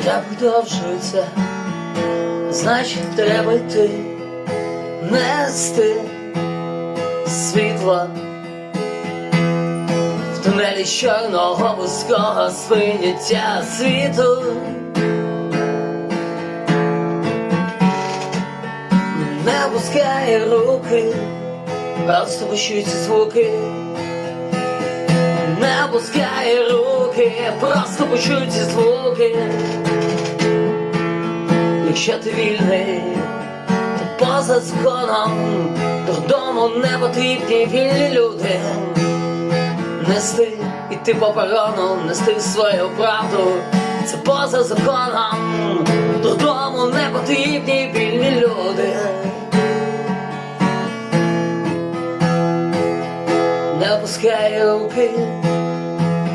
Життя продовжується, значить треба йти, нести світло в тунелі чорного вузького сприйняття світу. Не опускає руки, просто почуйте звуки. Не опускає руки, просто почуйте звуки. Якщо ти вільний, то поза законом додому не потрібні вільні люди. Нести іти по перону, нести свою правду, це поза законом, додому не потрібні sky open